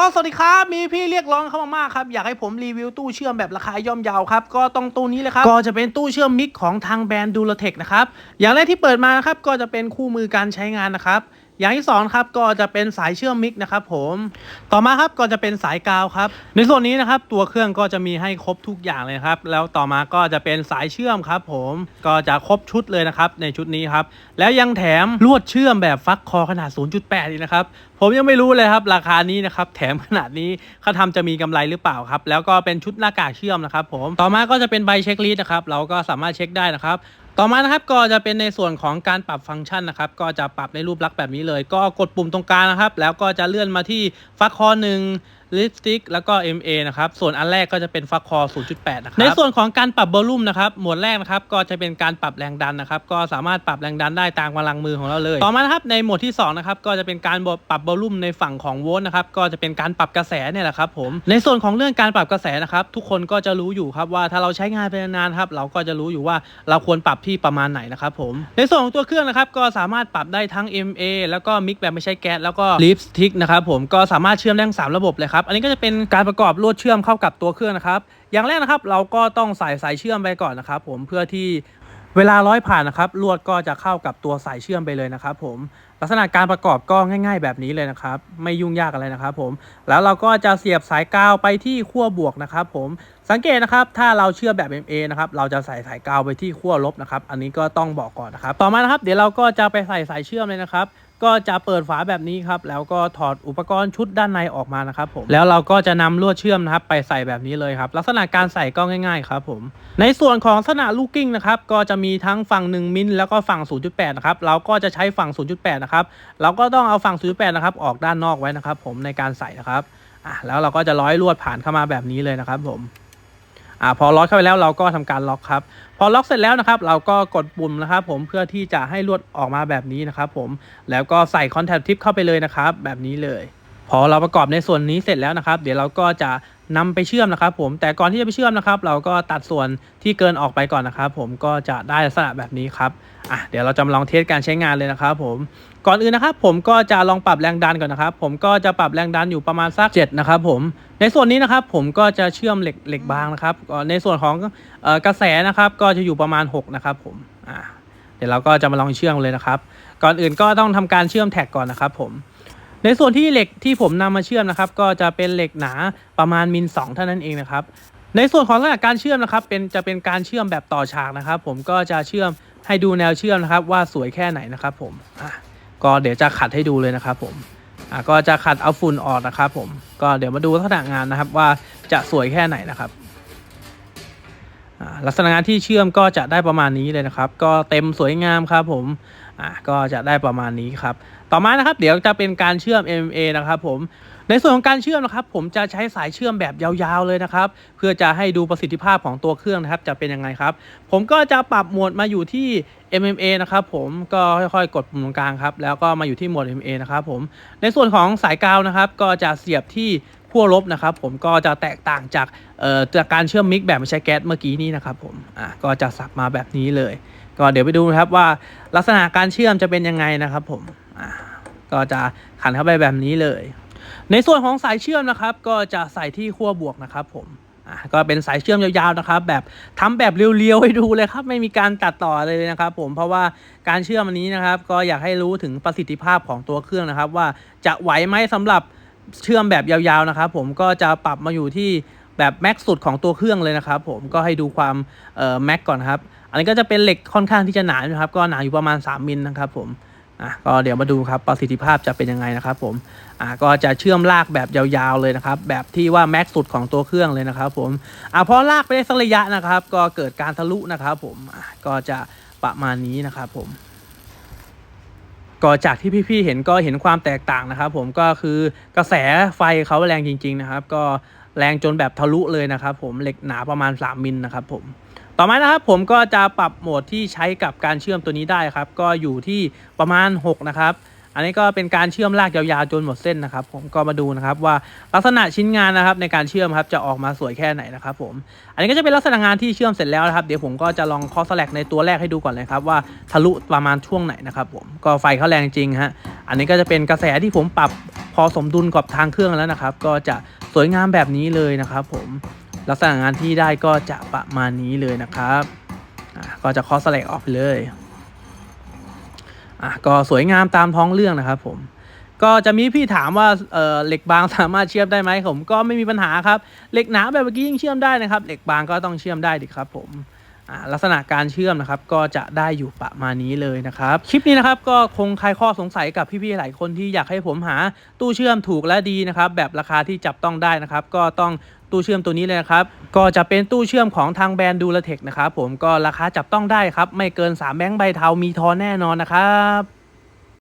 ก็สวัสดีครับ มีพี่เรียกร้องเข้ามามากครับ อยากให้ผมรีวิวตู้เชื่อมแบบราคาย่อมเยาวครับ ก็ต้องตู้นี้เลยครับ ก็จะเป็นตู้เชื่อมมิกของทางแบรนด์ดูลเทคนะครับ อย่างแรกที่เปิดมานะครับ ก็จะเป็นคู่มือการใช้งานนะครับ อย่างที่สองครับก็จะเป็นสายเชื่อมมิกนะครับผมต่อมาครับก็จะเป็นสายกาวครับ ในส่วนนี้นะครับตัวเครื่องก็จะมีให้ครบทุกอย่างเลยครับ แล้วต่อมาก็จะเป็นสายเชื่อมครับ ผมก็จะครบชุดเลยนะครับในชุดนี้ครับแล้วยังแถมลวดเชื่อมแบบฟักคอขนาด 0.8อีกนะครับผมยังไม่รู้เลยครับราคานี้นะครับแถมขนาดนี้เขาทำจะมีกำไรหรือเปล่าครับแล้วก็เป็นชุดหน้ากากเชื่อมนะครับ ผมต่อมาก็จะเป็นใบเช็คลิสต์นะครับเราก็สามารถเช็คได้นะครับ ต่อมานะครับก็จะเป็นในส่วนของการปรับฟังก์ชันนะครับก็จะปรับในรูปลักษณ์แบบนี้เลย ก็กดปุ่มตรงกลางนะครับ แล้วก็จะเลื่อนมาที่ฟักคอหนึ่ง ลิปสติกแล้วก็ MA นะครับส่วนอันแรกก็จะเป็นฟักคอ 0.8 นะครับในส่วนของการปรับโวลูมนะครับหมวดแรกนะครับก็จะเป็นการปรับแรงดันนะครับก็สามารถปรับแรงดันได้ตามกำลังมือของเราเลย ต่อมานะครับในหมวดที่2นะครับก็จะเป็นการปรับโวลูมในฝั่งของโวลต์นะครับก็จะเป็นการปรับกระแสเนี่ยแหละครับผมในส่วนของเรื่องการปรับกระแสนะครับทุกคนก็จะรู้อยู่ครับว่าถ้าเราใช้งานไปนานๆครับเราก็จะรู้อยู่ว่าเราควรปรับที่ประมาณไหนนะครับผมในส่วนของตัวเครื่องนะครับก็สามารถปรับได้ทั้ง MA แล้วก็มิกแบบไม่ใช่แก๊สแล้วก็ลิปสติกนะครับผมก็สามารถเชื่อมได้ทั้งสามระบบเลยครับอันนี้ก็จะเป็นการประกอบลวดเชื่อมเข้ากับตัวเครื่องนะครับ อย่างแรกนะครับ เราก็ต้องใส่สายเชื่อมไปก่อนนะครับ ผมเพื่อที่เวลาร้อยผ่านนะครับลวดก็จะเข้ากับตัวสายเชื่อมไปเลยนะครับ ผมลักษณะการประกอบก็ง่าย ๆ แบบนี้เลยนะครับ ไม่ยุ่งยากอะไรนะครับ ผมแล้วเราก็จะเสียบสายกาวไปที่ขั้วบวกนะครับ ผมสังเกตนะครับ ถ้าเราเชื่อมแบบ MA นะครับเราจะใส่สายกาวไปที่ขั้วลบนะครับ อันนี้ก็ต้องบอกก่อนนะครับ ต่อมานะครับ เดี๋ยวเราก็จะไปใส่สายเชื่อมเลยนะครับ ก็จะเปิดฝาแบบนี้ครับแล้วก็ถอดอุปกรณ์ชุดด้านในออกมานะครับผมแล้วเราก็จะนำลวดเชื่อมนะครับไปใส่แบบนี้เลยครับ ลักษณะการใส่ก็ง่ายๆครับผมในส่วนของลักษณะลูกกิ้งนะครับก็จะมีทั้งฝั่ง 1 มิลแล้วก็ฝั่ง 0.8 นะครับเราก็จะใช้ฝั่ง 0.8 นะครับเราก็ต้องเอาฝั่ง 0.8 นะครับออกด้านนอกไว้นะครับ ผมในการใส่นะครับอะแล้วเราก็จะร้อยลวดผ่านเข้ามาแบบนี้เลยนะครับผม อ่าพอล็อกเข้าไปแล้วเราก็ทำการล็อกครับ พอล็อกเสร็จแล้วนะครับ เราก็กดปุ่มนะครับ ผมเพื่อที่จะให้ลวดออกมาแบบนี้นะครับผมแล้วก็ใส่คอนแทคทิปเข้าไปเลยนะครับ แบบนี้เลย พอเราประกอบในส่วนนี้เสร็จแล้วนะครับ เดี๋ยวเราก็จะ นำไปเชื่อมนะครับ ผมแต่ก่อนที่จะไปเชื่อมนะครับ เราก็ตัดส่วนที่เกินออกไปก่อนนะครับ ผมก็จะได้ลักษณะแบบนี้ครับอะเดี๋ยวเราจะมาลองเทสการใช้งานเลยนะครับ ผมก่อนอื่นนะครับ ผมก็จะลองปรับแรงดันก่อนนะครับ ผมก็จะปรับแรงดันอยู่ประมาณสัก7นะครับ ผม ในส่วนนี้นะครับ ผมก็จะเชื่อมเหล็กเหล็กบางนะครับในส่วนของกระแสนะครับ ก็จะอยู่ประมาณ6นะครับ ผมอ่าเดี๋ยวเราก็จะมาลองเชื่อมเลยนะครับ ก่อนอื่นก็ต้องทำการเชื่อมแท็กก่อนนะครับ ผม ในส่วนที่เหล็กที่ผมนำมาเชื่อมนะครับ ก็จะเป็นเหล็กหนาประมาณมิลสองเท่านั้นเองนะครับ ในส่วนของลักษณะการเชื่อมนะครับ เป็นจะเป็นการเชื่อมแบบต่อฉากนะครับ ผมก็จะเชื่อมให้ดูแนวเชื่อมนะครับ ว่าสวยแค่ไหนนะครับ ผมอะก็เดี๋ยวจะขัดให้ดูเลยนะครับ ผมอะก็จะขัดเอาฝุ่นออกนะครับ ผมก็เดี๋ยวมาดูลักษณะงานนะครับ ว่าจะสวยแค่ไหนนะครับอ่าลักษณะงานที่เชื่อมก็จะได้ประมาณนี้เลยนะครับ ก็เต็มสวยงามครับผมอะก็จะได้ประมาณนี้ครับ ต่อมานะครับ เดี๋ยวจะเป็นการเชื่อม MMA นะครับผมในส่วนของการเชื่อมนะครับ ผมจะใช้สายเชื่อมแบบยาวๆเลยนะครับ เพื่อจะให้ดูประสิทธิภาพของตัวเครื่องนะครับ จะเป็นยังไงครับ ผมก็จะปรับโหมดมาอยู่ที่ MMA นะครับผมก็ค่อยๆ กดปุ่มตรงกลางครับ แล้วก็มาอยู่ที่โหมด MMA นะครับผมในส่วนของสายกาวนะครับ ก็จะเสียบที่ขั้วลบนะครับ ผมก็จะแตกต่างจากเอ่อจากการเชื่อมมิกแบบไม่ใช้แก๊สเมื่อกี้นี้นะครับผมอะก็จะสับมาแบบนี้เลย ก็เดี๋ยวไปดูนะครับว่าลักษณะการเชื่อมจะเป็นยังไงนะครับผม ก็จะขันเข้าไปแบบนี้เลย ในส่วนของสายเชื่อมนะครับ ก็จะใส่ที่ขั้วบวกนะครับผมก็เป็นสายเชื่อมยาวๆนะครับ แบบทำแบบเรียวๆให้ดูเลยครับ ไม่มีการตัดต่อเลยนะครับ ผมเพราะว่าการเชื่อมอันนี้นะครับ ก็อยากให้รู้ถึงประสิทธิภาพของตัวเครื่องนะครับ ว่าจะไหวไหมสำหรับเชื่อมแบบยาวๆนะครับ ผมก็จะปรับมาอยู่ที่แบบแม็กสุดของตัวเครื่องเลยนะครับผมก็ให้ดูความแม็กก่อนครับ อันนี้ก็จะเป็นเหล็กค่อนข้างที่จะหนานะครับ ก็หนาอยู่ประมาณ 3มิลนะครับผม อะก็เดี๋ยวมาดูครับประสิทธิภาพจะเป็นยังไงนะครับผมอะก็จะเชื่อมลากแบบยาวๆเลยนะครับ แบบที่ว่าแม็กสุดของตัวเครื่องเลยนะครับผมอะพอลากไปได้สักระยะนะครับ ก็เกิดการทะลุนะครับผมอะก็จะประมาณนี้นะครับผมก็จากที่พี่ๆเห็นก็เห็นความแตกต่างนะครับผมก็คือกระแสไฟเขาแรงจริง ๆนะครับ ก็แรงจนแบบทะลุเลยนะครับ ผมเหล็กหนาประมาณ 3มิลนะครับผม ต่อมานะครับผมก็จะปรับโหมดที่ใช้กับการเชื่อมตัวนี้ได้ครับ ก็อยู่ที่ประมาณ 6 นะครับ อันนี้ก็เป็นการเชื่อมลากยาวๆจนหมดเส้นนะครับ ผมก็มาดูนะครับว่าลักษณะชิ้นงานนะครับในการเชื่อมครับจะออกมาสวยแค่ไหนนะครับผม อันนี้ก็จะเป็นลักษณะงานที่เชื่อมเสร็จแล้วนะครับเดี๋ยวผมก็จะลองคอสแลกในตัวแรกให้ดูก่อนเลยครับว่าทะลุประมาณช่วงไหนนะครับผมก็ไฟเขาแรงจริงฮะอันนี้ก็จะเป็นกระแสที่ผมปรับพอสมดุลกับทางเครื่องแล้วนะครับ ก็จะสวยงามแบบนี้เลยนะครับผม ลักษณะงานที่ได้ก็จะประมาณนี้เลยนะครับก็จะคอสแลกออกไปเลยอะก็สวยงามตามท้องเรื่องนะครับผมก็จะมีพี่ถามว่าเออเหล็กบางสามารถเชื่อมได้ไหมผมก็ไม่มีปัญหาครับเหล็กหนาแบบเมื่อกี้ยังเชื่อมได้นะครับเหล็กบางก็ต้องเชื่อมได้ดิครับผม ลักษณะการเชื่อมนะครับก็จะได้อยู่ประมาณนี้เลยนะครับ คลิปนี้นะครับก็คงคลายข้อสงสัยกับพี่ๆหลายคนที่อยากให้ผมหาตู้เชื่อมถูกและดีนะครับแบบราคาที่จับต้องได้นะครับ ก็ต้องตู้เชื่อมตัวนี้เลยนะครับ ก็จะเป็นตู้เชื่อมของทางแบรนด์ดูลเทคนะครับผมก็ราคาจับต้องได้ครับ ไม่เกิน 3 แบงค์ใบเทามีทอนแน่นอนนะครับ